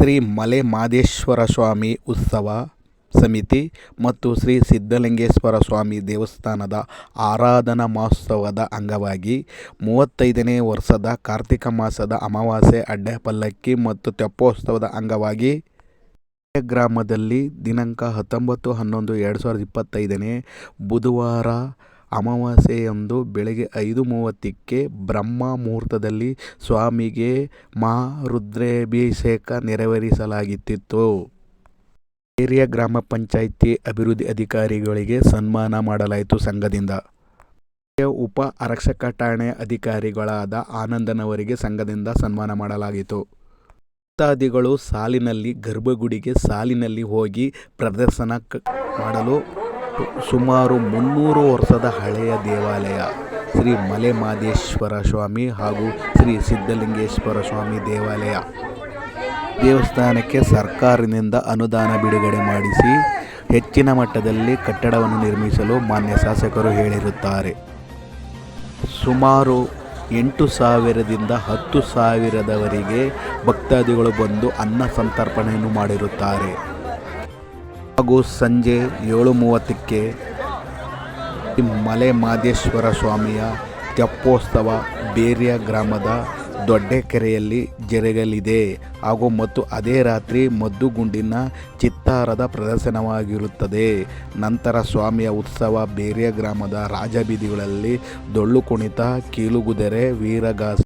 ಶ್ರೀ ಮಲೆ ಮಾದೇಶ್ವರ ಸ್ವಾಮಿ ಉತ್ಸವ ಸಮಿತಿ ಮತ್ತು ಶ್ರೀ ಸಿದ್ಧಲಿಂಗೇಶ್ವರ ಸ್ವಾಮಿ ದೇವಸ್ಥಾನದ ಆರಾಧನಾ ಮಹೋತ್ಸವದ ಅಂಗವಾಗಿ ಮೂವತ್ತೈದನೇ ವರ್ಷದ ಕಾರ್ತಿಕ ಮಾಸದ ಅಮಾವಾಸ್ಯೆ ಅಡ್ಡಪಲ್ಲಕ್ಕಿ ಮತ್ತು ತೆಪ್ಪೋತ್ಸವದ ಅಂಗವಾಗಿ ಗ್ರಾಮದಲ್ಲಿ ದಿನಾಂಕ ಹತ್ತೊಂಬತ್ತು ಹನ್ನೊಂದು ಎರಡು ಸಾವಿರದ ಇಪ್ಪತ್ತೈದನೇ ಬುಧವಾರ ಅಮಾವಾಸ್ಯೆಯಂದು ಬೆಳಗ್ಗೆ ಐದು ಮೂವತ್ತಕ್ಕೆ ಬ್ರಹ್ಮ ಮುಹೂರ್ತದಲ್ಲಿ ಸ್ವಾಮಿಗೆ ಮಹಾರುದ್ರಾಭಿಷೇಕ ನೆರವೇರಿಸಲಾಗುತ್ತಿತ್ತು. ಹಿರಿಯ ಗ್ರಾಮ ಪಂಚಾಯಿತಿ ಅಭಿವೃದ್ಧಿ ಅಧಿಕಾರಿಗಳಿಗೆ ಸನ್ಮಾನ ಮಾಡಲಾಯಿತು ಸಂಘದಿಂದ. ಉಪ ಆರಕ್ಷಕ ಠಾಣೆ ಅಧಿಕಾರಿಗಳಾದ ಆನಂದನವರಿಗೆ ಸಂಘದಿಂದ ಸನ್ಮಾನ ಮಾಡಲಾಗಿತ್ತು. ಭಕ್ತಾದಿಗಳು ಸಾಲಿನಲ್ಲಿ ಗರ್ಭಗುಡಿಗೆ ಸಾಲಿನಲ್ಲಿ ಹೋಗಿ ಪ್ರದರ್ಶನ ಮಾಡಲು ಸುಮಾರು ಮುನ್ನೂರು ವರ್ಷದ ಹಳೆಯ ದೇವಾಲಯ. ಶ್ರೀ ಮಲೆ ಮಾದೇಶ್ವರ ಸ್ವಾಮಿ ಹಾಗೂ ಶ್ರೀ ಸಿದ್ಧಲಿಂಗೇಶ್ವರ ಸ್ವಾಮಿ ದೇವಾಲಯ. ದೇವಸ್ಥಾನಕ್ಕೆ ಸರ್ಕಾರದಿಂದ ಅನುದಾನ ಬಿಡುಗಡೆ ಮಾಡಿಸಿ ಹೆಚ್ಚಿನ ಮಟ್ಟದಲ್ಲಿ ಕಟ್ಟಡವನ್ನು ನಿರ್ಮಿಸಲು ಮಾನ್ಯ ಶಾಸಕರು ಹೇಳಿರುತ್ತಾರೆ. ಸುಮಾರು ಎಂಟು ಸಾವಿರದಿಂದ ಹತ್ತು ಸಾವಿರದವರೆಗೆ ಭಕ್ತಾದಿಗಳು ಬಂದು ಅನ್ನ ಸಂತರ್ಪಣೆಯನ್ನು ಮಾಡಿರುತ್ತಾರೆ. ಹಾಗೂ ಸಂಜೆ ಏಳು ಮೂವತ್ತಕ್ಕೆ ಮಲೆ ಮಾದೇಶ್ವರ ಸ್ವಾಮಿಯ ತೆಪ್ಪೋತ್ಸವ ಬೇರಿಯ ಗ್ರಾಮದ ದೊಡ್ಡಕೆರೆಯಲ್ಲಿ ಜರುಗಲಿದೆ ಹಾಗೂ ಮತ್ತು ಅದೇ ರಾತ್ರಿ ಮದ್ದುಗುಂಡಿನ ಚಿತ್ತಾರದ ಪ್ರದರ್ಶನವಾಗಿರುತ್ತದೆ. ನಂತರ ಸ್ವಾಮಿಯ ಉತ್ಸವ ಬೇರಿಯ ಗ್ರಾಮದ ರಾಜಬೀದಿಗಳಲ್ಲಿ ಡೊಳ್ಳು ಕುಣಿತ, ಕೀಲುಗುದರೆ, ವೀರಗಾಸೆ